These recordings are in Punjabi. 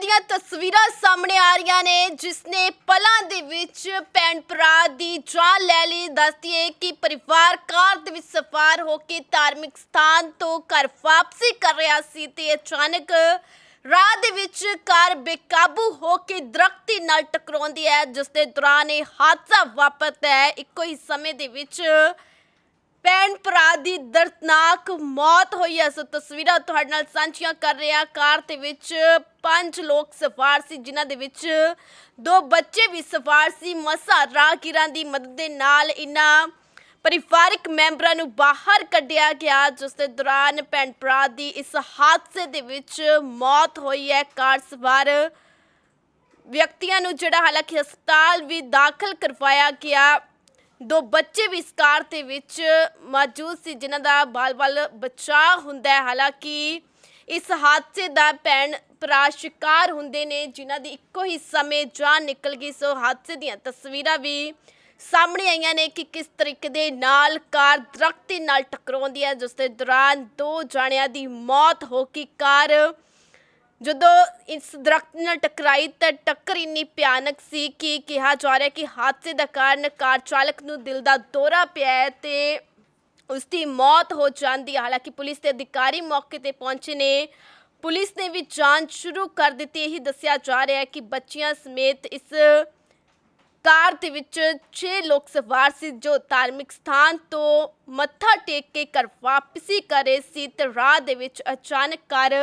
ਦੀਆਂ ਤਸਵੀਰਾਂ ਸਾਹਮਣੇ ਆ ਰਹੀਆਂ ਨੇ ਜਿਸ ਨੇ ਪਲਾਂ ਦੇ ਵਿੱਚ ਭੈਣ ਭਰਾ ਦੀ ਜਾਨ ਲੈ ਲਈ। ਦੱਸਦੀ ਹੈ ਕਿ ਪਰਿਵਾਰ ਕਾਰ ਦੇ ਵਿੱਚ ਸਵਾਰ ਹੋ ਕੇ ਧਾਰਮਿਕ ਸਥਾਨ ਤੋਂ ਘਰ ਵਾਪਸੀ ਕਰ ਰਿਹਾ ਸੀ ਤੇ ਅਚਾਨਕ ਰਾਹ ਦੇ ਵਿੱਚ ਕਾਰ ਬੇਕਾਬੂ ਹੋ ਕੇ ਦਰਖਤ ਦੇ ਨਾਲ ਟਕਰਾਉਂਦੀ ਹੈ ਜਿਸ ਦੇ ਦੌਰਾਨ ਇਹ ਹਾਦਸਾ ਵਾਪਰਦਾ ਹੈ। ਇੱਕੋ ਹੀ ਸਮੇਂ ਦੇ ਵਿੱਚ ਭੈਣ ਭਰਾ ਦੀ ਦਰਦਨਾਕ ਮੌਤ ਹੋਈ ਹੈ। ਸੋ ਤਸਵੀਰਾਂ ਤੁਹਾਡੇ ਨਾਲ ਸਾਂਝੀਆਂ ਕਰ ਰਹੇ ਹਾਂ। ਕਾਰ ਦੇ ਵਿੱਚ ਪੰਜ ਲੋਕ ਸਵਾਰ ਸੀ, ਜਿਨ੍ਹਾਂ ਦੇ ਵਿੱਚ ਦੋ ਬੱਚੇ ਵੀ ਸਵਾਰ ਸੀ। ਮਸਾ ਰਾਹਗੀਰਾਂ ਦੀ ਮਦਦ ਦੇ ਨਾਲ ਇਨ੍ਹਾਂ ਪਰਿਵਾਰਕ ਮੈਂਬਰਾਂ ਨੂੰ ਬਾਹਰ ਕੱਢਿਆ ਗਿਆ, ਜਿਸ ਦੇ ਦੌਰਾਨ ਭੈਣ ਭਰਾ ਦੀ ਇਸ ਹਾਦਸੇ ਦੇ ਵਿੱਚ ਮੌਤ ਹੋਈ ਹੈ। ਕਾਰ ਸਵਾਰ ਵਿਅਕਤੀਆਂ ਨੂੰ ਜਿਹੜਾ ਹਾਲਾਂਕਿ ਹਸਪਤਾਲ ਵੀ ਦਾਖਲ ਕਰਵਾਇਆ ਗਿਆ। ਦੋ ਬੱਚੇ ਵੀ ਇਸ ਕਾਰ ਦੇ ਵਿੱਚ ਮੌਜੂਦ ਸੀ, ਜਿਨ੍ਹਾਂ ਦਾ ਬਾਲ-ਬਾਲ ਬਚਾਅ ਹੁੰਦਾ ਹੈ। ਹਾਲਾਂਕਿ ਇਸ ਹਾਦਸੇ ਦਾ ਭੈਣ ਭਰਾ ਸ਼ਿਕਾਰ ਹੁੰਦੇ ਨੇ, ਜਿਨ੍ਹਾਂ ਦੀ ਇੱਕੋ ਹੀ ਸਮੇਂ ਜਾਨ ਨਿਕਲ ਗਈ। ਸੋ ਹਾਦਸੇ ਦੀਆਂ ਤਸਵੀਰਾਂ ਵੀ ਸਾਹਮਣੇ ਆਈਆਂ ਨੇ ਕਿ ਕਿਸ ਤਰੀਕੇ ਦੇ ਨਾਲ ਕਾਰ ਦਰਖਤ ਦੇ ਨਾਲ ਟਕਰਾਉਂਦੀ ਹੈ, ਜਿਸ ਦੇ ਦੌਰਾਨ ਦੋ ਜਾਣਿਆਂ ਦੀ ਮੌਤ ਹੋ ਕੇ ਕਾਰ ਜਦੋਂ ਇਸ ਦਰਖਤ ਨਾਲ ਟਕਰਾਈ ਤਾਂ ਟੱਕਰ ਇੰਨੀ ਭਿਆਨਕ ਸੀ ਕਿ ਕਿਹਾ ਜਾ ਰਿਹਾ ਕਿ ਹਾਦਸੇ ਦਾ ਕਾਰਨ ਕਾਰ ਚਾਲਕ ਨੂੰ ਦਿਲ ਦਾ ਦੌਰਾ ਪਿਆ ਹੈ ਤੇ ਉਸ ਦੀ ਮੌਤ ਹੋ ਜਾਂਦੀ ਹੈ। ਹਾਲਾਂਕਿ ਪੁਲਿਸ ਦੇ ਅਧਿਕਾਰੀ ਮੌਕੇ ਤੇ ਪਹੁੰਚੇ ਨੇ। ਪੁਲਿਸ ਨੇ ਵੀ ਜਾਂਚ ਸ਼ੁਰੂ ਕਰ ਦਿੱਤੀ। ਇਹ ਦੱਸਿਆ ਜਾ ਰਿਹਾ ਹੈ ਕਿ ਬੱਚਿਆਂ ਸਮੇਤ ਇਸ ਕਾਰ ਦੇ ਵਿੱਚ 6 ਲੋਕ ਸਵਾਰ ਸੀ ਜੋ ਧਾਰਮਿਕ ਸਥਾਨ ਤੋਂ ਮੱਥਾ ਟੇਕ ਕੇ ਘਰ ਵਾਪਸੀ ਕਰ ਰਹੇ ਸੀ ਤੇ ਰਾਹ ਦੇ ਵਿੱਚ ਅਚਾਨਕ ਕਾਰ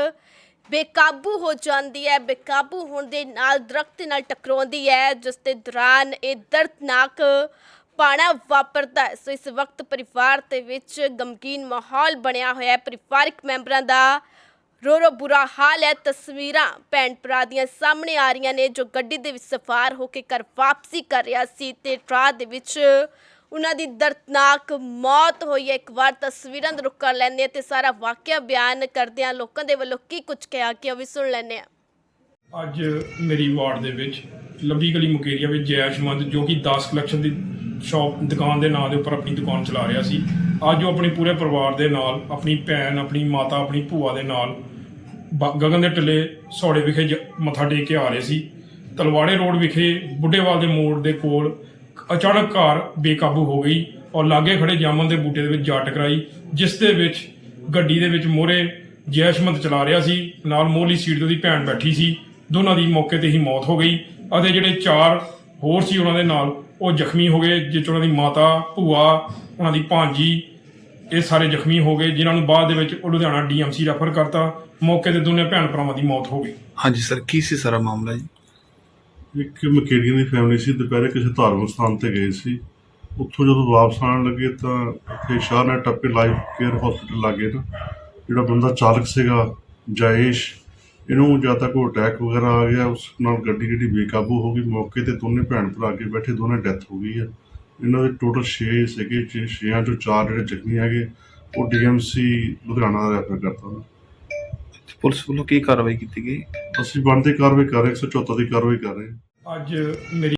ਬੇਕਾਬੂ ਹੋ ਜਾਂਦੀ ਹੈ, ਬੇਕਾਬੂ ਹੋਣ ਦੇ ਨਾਲ ਦਰਖਤ ਨਾਲ ਟਕਰਾਉਂਦੀ ਹੈ, ਜਿਸ ਦੇ ਦੌਰਾਨ ਇਹ ਦਰਦਨਾਕ ਪਾਣਾ ਵਾਪਰਦਾ ਹੈ। ਸੋ ਇਸ ਵਕਤ ਪਰਿਵਾਰ ਦੇ ਵਿੱਚ ਗਮਗੀਨ ਮਾਹੌਲ ਬਣਿਆ ਹੋਇਆ ਹੈ। ਪਰਿਵਾਰਕ ਮੈਂਬਰਾਂ ਦਾ ਰੋ ਰੋ ਬੁਰਾ ਹਾਲ ਹੈ। ਤਸਵੀਰਾਂ ਭੈਣ ਭਰਾ ਦੀਆਂ ਸਾਹਮਣੇ ਆ ਰਹੀਆਂ ਨੇ, ਜੋ ਗੱਡੀ ਦੇ ਵਿੱਚ ਸਵਾਰ ਹੋ ਕੇ ਘਰ ਵਾਪਸੀ ਕਰ ਰਿਹਾ ਸੀ ਤੇ ਟਰਾ ਦੇ ਵਿੱਚ ਉਹਨਾਂ ਦੀ ਦਰਦਨਾਕ ਮੌਤ ਹੋਈ ਹੈ। ਇੱਕ ਵਾਰ ਤਸਵੀਰਾਂ ਦਾ ਰੁੱਖ ਕਰ ਲੈਂਦੇ ਹਾਂ ਤੇ ਸਾਰਾ ਵਾਕਿਆ ਬਿਆਨ ਕਰਦੇ ਹਾਂ ਲੋਕਾਂ ਦੇ ਵੱਲੋਂ ਕੀ ਕੁਝ ਕਿਹਾ ਕਿ ਉਹ ਵੀ ਸੁਣ ਲੈਂਦੇ ਹਾਂ। ਅੱਜ ਮੇਰੀ ਵਾਰਡ ਦੇ ਵਿੱਚ ਲੰਬੀ ਗਲੀ ਮੁਕੇਰੀਆ ਵਿੱਚ ਜੈਸ਼ਮੰਦ ਜੋ ਕਿ 10 ਕਲੈਕਸ਼ਨ ਦੀ ਸ਼ਾਪ ਦੁਕਾਨ ਦੇ ਨਾਂ ਦੇ ਉੱਪਰ ਆਪਣੀ ਦੁਕਾਨ ਚਲਾ ਰਿਹਾ ਸੀ। ਅੱਜ ਉਹ ਆਪਣੇ ਪੂਰੇ ਪਰਿਵਾਰ ਦੇ ਨਾਲ, ਆਪਣੀ ਭੈਣ, ਆਪਣੀ ਮਾਤਾ, ਆਪਣੀ ਭੂਆ ਦੇ ਨਾਲ ਗਗਨ ਦੇ ਟਿੱਲੇ ਸੌੜੇ ਵਿਖੇ ਮੱਥਾ ਟੇਕ ਕੇ ਆ ਰਹੇ ਸੀ। ਤਲਵਾੜੇ ਰੋਡ ਵਿਖੇ ਬੁੱਢੇਵਾਲ ਦੇ ਮੋੜ ਦੇ ਕੋਲ ਅਚਾਨਕ ਕਾਰ ਬੇਕਾਬੂ ਹੋ ਗਈ ਔਰ ਲਾਗੇ ਖੜੇ ਜਾਮਨ ਦੇ ਬੂਟੇ ਦੇ ਵਿੱਚ ਜਾ ਟਕਰਾਈ, ਜਿਸ ਦੇ ਵਿੱਚ ਗੱਡੀ ਦੇ ਵਿੱਚ ਮੋਰੇ ਜੈਸ਼ਮੰਤ ਚਲਾ ਰਿਹਾ ਸੀ, ਨਾਲ ਮੋਹਲੀ ਸੀਟ ਤੇ ਉਹਦੀ ਭੈਣ ਬੈਠੀ ਸੀ। ਦੋਨਾਂ ਦੀ ਮੌਕੇ ਤੇ ਹੀ ਮੌਤ ਹੋ ਗਈ ਅਤੇ ਜਿਹੜੇ ਚਾਰ ਹੋਰ ਸੀ ਉਹਨਾਂ ਦੇ ਨਾਲ ਉਹ ਜ਼ਖਮੀ ਹੋ ਗਏ, ਜਿਸ 'ਚ ਉਹਨਾਂ ਦੀ ਮਾਤਾ, ਭੂਆ, ਉਹਨਾਂ ਦੀ ਭਾਂਜੀ ਇਹ ਸਾਰੇ ਜ਼ਖਮੀ ਹੋ ਗਏ, ਜਿਨ੍ਹਾਂ ਨੂੰ ਬਾਅਦ ਦੇ ਵਿੱਚ ਉਹ ਲੁਧਿਆਣਾ ਡੀਐਮਸੀ ਰੈਫਰ ਕਰਤਾ। ਮੌਕੇ ਤੇ ਦੋਨੇ ਭੈਣ ਭਰਾਵਾਂ ਦੀ ਮੌਤ ਹੋ ਗਈ। ਹਾਂਜੀ ਸਰ, ਕੀ ਸੀ ਸਾਰਾ ਮਾਮਲਾ ਜੀ? ਇੱਕ ਮਕੇਰੀਆਂ ਦੀ ਫੈਮਿਲੀ ਸੀ, ਦੁਪਹਿਰੇ ਕਿਸੇ ਧਾਰਮਿਕ ਸਥਾਨ ਤੇ ਗਏ ਸੀ। ਉੱਥੋਂ ਜਦੋਂ ਵਾਪਸ ਆਉਣ ਲੱਗੇ ਤਾਂ ਇੱਥੇ ਸ਼ਾਹਨਾ ਟੱਪੇ ਲਾਈਫ ਕੇਅਰ ਹਸਪੀਟਲ ਲਾਗੇ ਨਾ, ਜਿਹੜਾ ਬੰਦਾ ਚਾਲਕ ਸੀਗਾ, ਜਾਇਸ਼, ਇਹਨੂੰ ਜਾਂ ਤਾਂ ਕੋਈ ਅਟੈਕ ਵਗੈਰਾ ਆ ਗਿਆ, ਉਸ ਨਾਲ ਗੱਡੀ ਜਿਹੜੀ ਬੇਕਾਬੂ ਹੋ ਗਈ। ਮੌਕੇ ਤੇ ਦੋਨੇ ਭੈਣ ਭਰਾ ਕੇ ਬੈਠੇ, ਦੋਨੇ ਡੈਥ ਹੋ ਗਈ ਹੈ ਇਹਨਾਂ ਦੇ ਟੋਟਲ 6 ਸੀਗੇ 6ਾਂ ਚੋਂ 4 ਜਿਹੜੇ ਜ਼ਖਮੀ ਹੈਗੇ, ਉਹ ਡੀਐਮਸੀ ਲੁਧਿਆਣਾ ਦਾ ਰੈਫਰ ਕਰਤਾ ਪੁਲਿਸ ਵੱਲੋਂ ਕੀ ਕਾਰਵਾਈ ਕੀਤੀ ਗਈ? ਅਸੀਂ ਬਣਦੀ ਕਾਰਵਾਈ ਕਰ ਰਹੇ 174 ਦੀ ਕਾਰਵਾਈ ਕਰ ਰਹੇ ਹਾਂ। ਅੱਜ ਮੇਰੀ